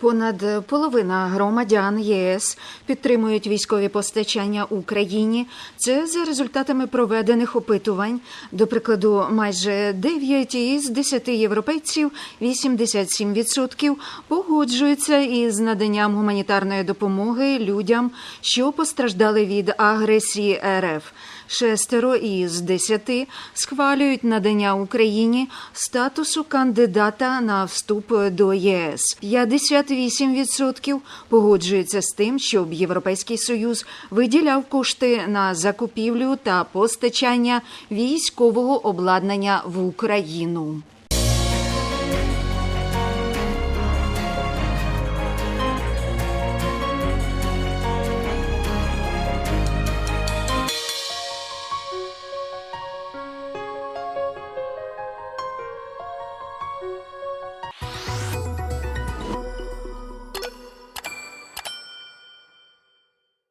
Понад половина громадян ЄС підтримують військові постачання Україні. Це за результатами проведених опитувань. До прикладу, майже 9 із 10 європейців, 87% погоджуються із наданням гуманітарної допомоги людям, що постраждали від агресії РФ. Шестеро із десяти схвалюють надання Україні статусу кандидата на вступ до ЄС. 58% погоджуються з тим, щоб Європейський Союз виділяв кошти на закупівлю та постачання військового обладнання в Україну.